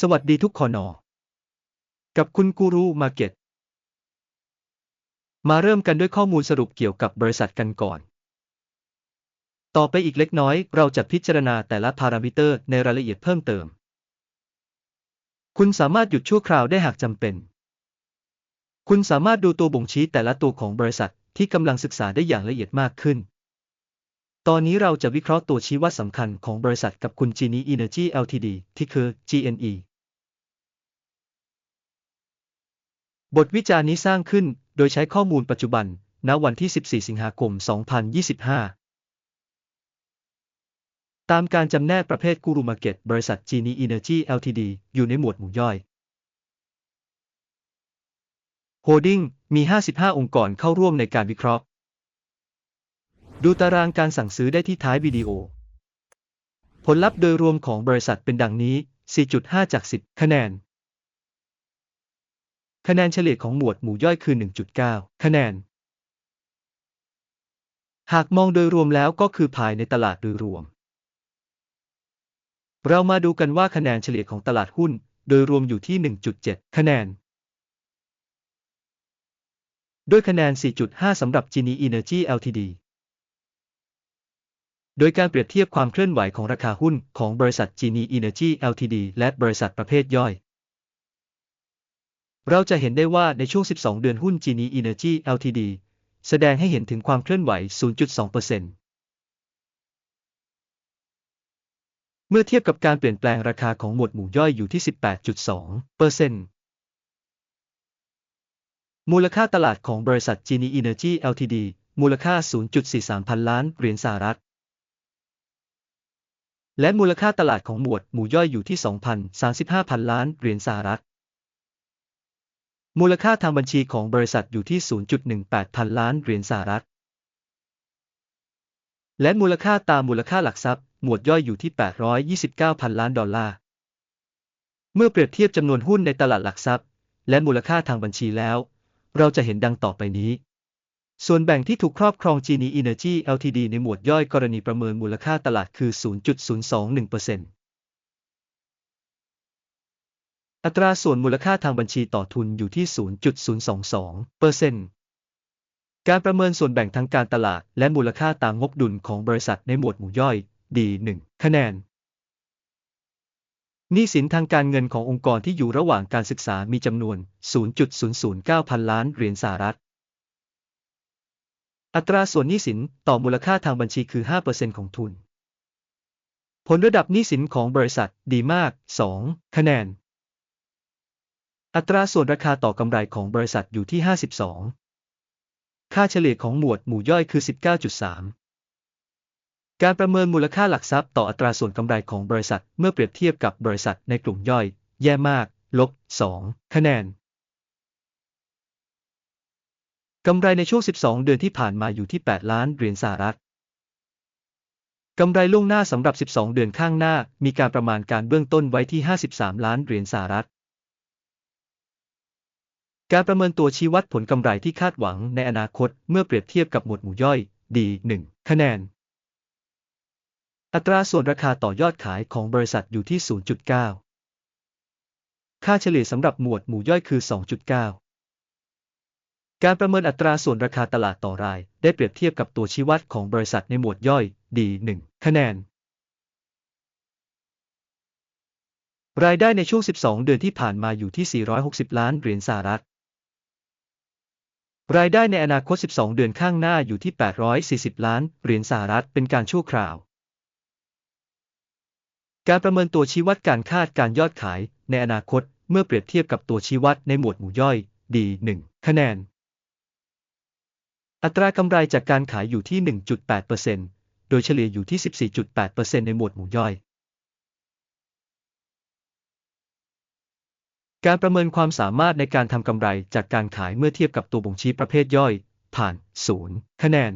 สวัสดีทุกคนอกับคุณกูรูมาเก็ต มาเริ่มกันด้วยข้อมูลสรุปเกี่ยวกับบริษัทกันก่อน ต่อไปอีกเล็กน้อย เราจะพิจารณาแต่ละพารามิเตอร์ในรายละเอียดเพิ่มเติม คุณสามารถหยุดชั่วคราวได้หากจำเป็น คุณสามารถดูตัวบ่งชี้แต่ละตัวของบริษัทที่กำลังศึกษาได้อย่างละเอียดมากขึ้น ตอนนี้เราจะวิเคราะห์ตัวชี้วัดสำคัญของบริษัทกับคุณ Genie Energy Ltd ที่คือ GNE บทวิจารณ์นี้สร้างขึ้นโดยใช้ข้อมูลปัจจุบัน ณ วันที่ 14 สิงหาคม 2025 ตามการจำแนกประเภทกูรูมาเก็ตบริษัท Genie Energy Ltd อยู่ในหมวดหมู่ย่อยโฮดดิ้งมี 55 องค์กรเข้าร่วมในการวิเคราะห์ ดูตารางการสั่งซื้อได้ที่ท้ายวิดีโอ ผลลัพธ์โดยรวมของบริษัทเป็นดังนี้ 4.5 จาก 10 คะแนน คะแนนเฉลี่ยของหมวดหมู่ย่อยคือ 1.9 คะแนน หากมองโดยรวมแล้วก็คือภายในตลาดโดยรวม เรามาดูกันว่าคะแนนเฉลี่ยของตลาดหุ้น โดยรวมอยู่ที่ 1.7 คะแนนด้วยคะแนน 4.5 สำหรับ Genie Energy Ltd โดยการเปรียบเทียบความเคลื่อนไหวของราคาหุ้นของบริษัท Genie Energy Ltd และบริษัทประเภทย่อย เราจะเห็นได้ว่าในช่วง 12 เดือนหุ้น Genie Energy Ltd แสดงให้เห็นถึงความเคลื่อนไหว 0.2%เมื่อเทียบกับการเปลี่ยนแปลงราคาของหมวดหมู่ย่อยอยู่ที่ 18.2%มูลค่าตลาดของบริษัท Genie Energy Ltd มูลค่า 0.43 พันล้านเหรียญสหรัฐ และมูลค่าตลาดของหมวดหมู่ย่อยอยู่ที่ 2,035พันล้านเหรียญสหรัฐ มูลค่าทางบัญชีของบริษัทอยู่ที่ 0.18 พันล้านเหรียญสหรัฐ และมูลค่าตามมูลค่าหลักทรัพย์ หมวดย่อยอยู่ที่ 829 พันล้านดอลลาร์ เมื่อเปรียบเทียบจำนวนหุ้นในตลาดหลักทรัพย์ และมูลค่าทางบัญชีแล้ว เราจะเห็นดังต่อไปนี้ ส่วนแบ่งที่ถูกครอบครอง Genie Energy Ltd ในหมวดย่อยกรณีประเมินมูลค่าตลาดคือ 0.021%อัตราส่วนมูลค่าทางบัญชีต่อทุนอยู่ที่ 0.022%การประเมินส่วนแบ่งทางการตลาดและมูลค่าตามงบดุลของบริษัทในหมวดหมู่ย่อย D1 คะแนน หนี้สินทางการเงินขององค์กรที่อยู่ระหว่างการศึกษามีจำนวน 0.009 พันล้านเหรียญสหรัฐ อัตราส่วนหนี้สินต่อมูลค่าทางบัญชีคือ 5%ของทุน ผลระดับหนี้สินของบริษัทดีมาก 2 คะแนน อัตราส่วนราคาต่อกำไรของบริษัทอยู่ที่ 52 ค่าเฉลี่ยของหมวดหมู่ย่อยคือ 19.3 การประเมินมูลค่าหลักทรัพย์ต่ออัตราส่วนกำไรของบริษัทเมื่อเปรียบเทียบกับบริษัทในกลุ่มย่อย แย่มาก ลบ 2 คะแนน กำไรในช่วง 12 เดือนที่ผ่านมาอยู่ที่ 8 ล้านเหรียญสหรัฐ กำไรล่วงหน้าสำหรับ 12 เดือนข้างหน้า มีการประมาณการเบื้องต้นไว้ที่ 53 ล้านเหรียญสหรัฐ การประเมินตัวชี้วัดผลกำไรที่คาดหวังในอนาคตเมื่อเปรียบเทียบกับหมวดหมู่ย่อย D1 คะแนน อัตราส่วนราคาต่อยอดขายของบริษัทอยู่ที่ 0.9 ค่าเฉลี่ยสำหรับหมวดหมู่ย่อยคือ 2.9 การประเมินอัตราส่วนราคาตลาดต่อราย ได้เปรียบเทียบกับตัวชี้วัดของบริษัทในหมวดย่อย D1 คะแนน รายได้ในช่วง 12 เดือนที่ผ่านมาอยู่ที่ 460 ล้านเหรียญสหรัฐ รายได้ในอนาคต 12 เดือนข้างหน้าอยู่ที่ 840 ล้านเหรียญสหรัฐเป็นการชั่วคราว การประเมินตัวชี้วัดการคาดการยอดขาย ในอนาคตเมื่อเปรียบเทียบกับตัวชี้วัดในหมวดหมู่ย่อย D1 คะแนน อัตรากำไรจากการขายอยู่ที่ 1.8%โดยเฉลี่ยอยู่ที่ 14.8%ในหมวดหมู่ย่อย การประเมินความสามารถในการทำกำไรจากการขายเมื่อเทียบกับตัวบ่งชี้ประเภทย่อย ผ่าน 0 คะแนน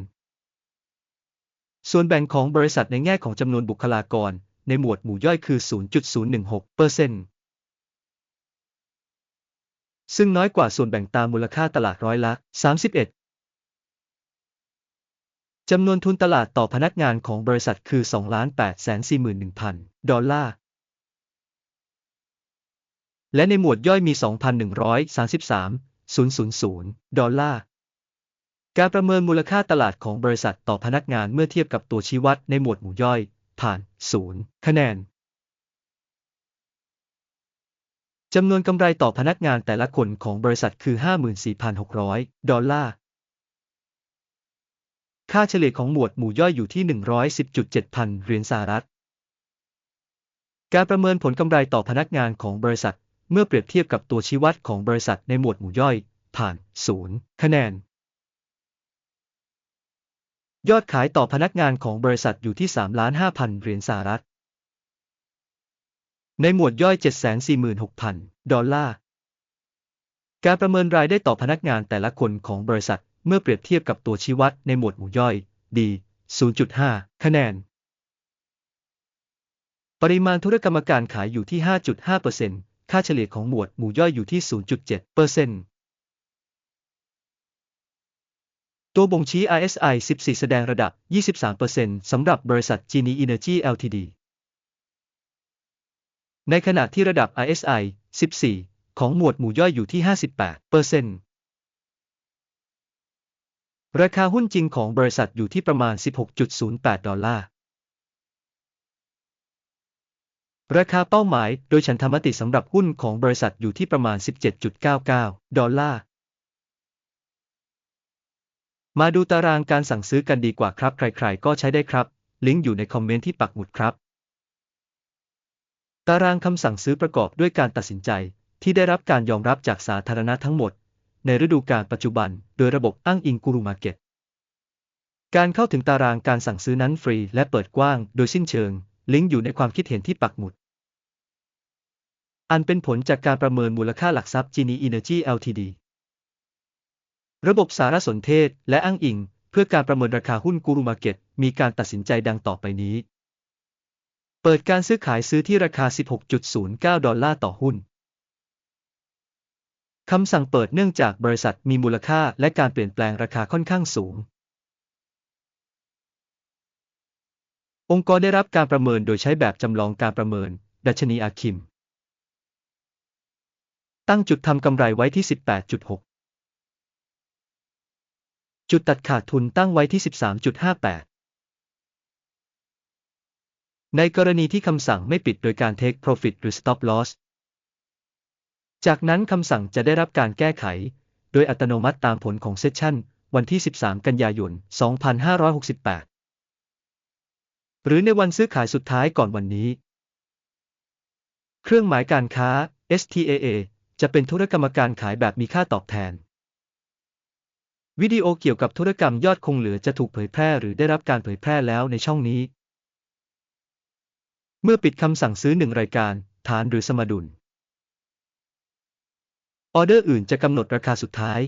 ส่วนแบ่งของบริษัทในแง่ของจำนวนบุคลากร ในหมวดหมู่ย่อยคือ 0.016%ซึ่งน้อยกว่าส่วนแบ่งตามมูลค่าตลาดร้อยละ 31 จำนวนทุนตลาดต่อพนักงานของบริษัทคือ 2,841,000 ดอลลาร์ และในหมวดย่อยมี 2,133,000 ดอลลาร์ การประเมินมูลค่าตลาดของบริษัทต่อพนักงานเมื่อเทียบกับตัวชี้วัดในหมวดหมู่ย่อย ผ่าน 0 คะแนน จำนวนกำไรต่อพนักงานแต่ละคนของบริษัทคือ 54,600 ดอลลาร์ ค่าเฉลี่ยของหมวดหมู่ย่อยอยู่ที่ 110.7 พันเหรียญสหรัฐ การประเมินผลกำไรต่อพนักงานของบริษัท เมื่อเปรียบเทียบกับตัวชี้วัดของบริษัทในหมวดหมู่ย่อย ผ่าน 0 คะแนน ยอดขายต่อพนักงานของบริษัทอยู่ที่ 3 ล้าน5,000เหรียญสหรัฐ ในหมวดย่อย 746,000 ดอลลาร์ การประเมินรายได้ต่อพนักงานแต่ละคนของบริษัท เมื่อเปรียบเทียบกับตัวชี้วัดในหมวดหมู่ย่อย D 0.5 คะแนน ปริมาณธุรกรรมการขายอยู่ที่ 5.5%ค่าเฉลี่ยของหมวดหมู่ย่อยอยู่ที่ 0.7%ตัวบ่งชี้ RSI 14 แสดงระดับ 23%สำหรับบริษัท Genie Energy Ltd ในขณะที่ระดับ RSI 14 ของหมวดหมู่ย่อยอยู่ที่ 58% ราคาหุ้นจริงของบริษัทอยู่ที่ประมาณ 16.08 ดอลลาร์ ราคาเป้าหมายโดยฉันทามติสำหรับหุ้นของบริษัทอยู่ที่ประมาณ 17.99 ดอลลาร์ มาดูตารางการสั่งซื้อกันดีกว่าครับ ใครๆ ก็ใช้ได้ครับ ลิงก์อยู่ในคอมเมนต์ที่ปักหมุดครับ ตารางคำสั่งซื้อประกอบด้วยการตัดสินใจที่ได้รับการยอมรับจากสาธารณะทั้งหมด ในฤดูกาลปัจจุบัน โดยระบบอ้างอิงกูรูมาเก็ต การเข้าถึงตารางการสั่งซื้อนั้นฟรีและเปิดกว้างโดยสิ้นเชิง ลิงก์อยู่ในความคิดเห็นที่ปักหมุด อันเป็นผลจากการประเมินมูลค่าหลักทรัพย์ Genie Energy Ltd ระบบสารสนเทศและอ้างอิง เพื่อการประเมินราคาหุ้นกูรูมาเก็ตมีการตัดสินใจดังต่อไปนี้ เปิดการซื้อขายซื้อที่ราคา 16.09 ดอลลาร์ต่อหุ้น คำสั่งเปิดเนื่องจากบริษัทมีมูลค่าและการเปลี่ยนแปลงราคาค่อนข้างสูง องค์กรได้รับการประเมินโดยใช้แบบจำลองการประเมิน ดัชนีอาคิม ตั้งจุดทำกำไรไว้ที่ 18.6 จุดตัดขาดทุนตั้งไว้ที่ 13.58 ในกรณีที่คำสั่งไม่ปิดโดยการ take profit หรือ stop loss จากนั้นคำสั่งจะได้รับการแก้ไข โดยอัตโนมัติตามผลของเซสชั่นวันที่ 13 กันยายน 2568 หรือในวันซื้อขายสุดท้ายก่อนวันนี้ เครื่องหมายการค้า STAA จะเป็นธุรกรรมการขายแบบมีค่าตอบแทน วิดีโอเกี่ยวกับธุรกรรมยอดคงเหลือจะถูกเผยแพร่หรือได้รับการเผยแพร่แล้วในช่องนี้ เมื่อปิดคำสั่งซื้อหนึ่งรายการ ฐานหรือสมดุล ออเดอร์อื่นจะกำหนดราคาสุดท้าย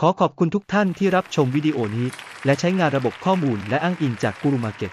ขอขอบคุณทุกท่านที่รับชมวิดีโอนี้ และใช้งานระบบข้อมูลและอ้างอิงจากกูรูมาเก็ต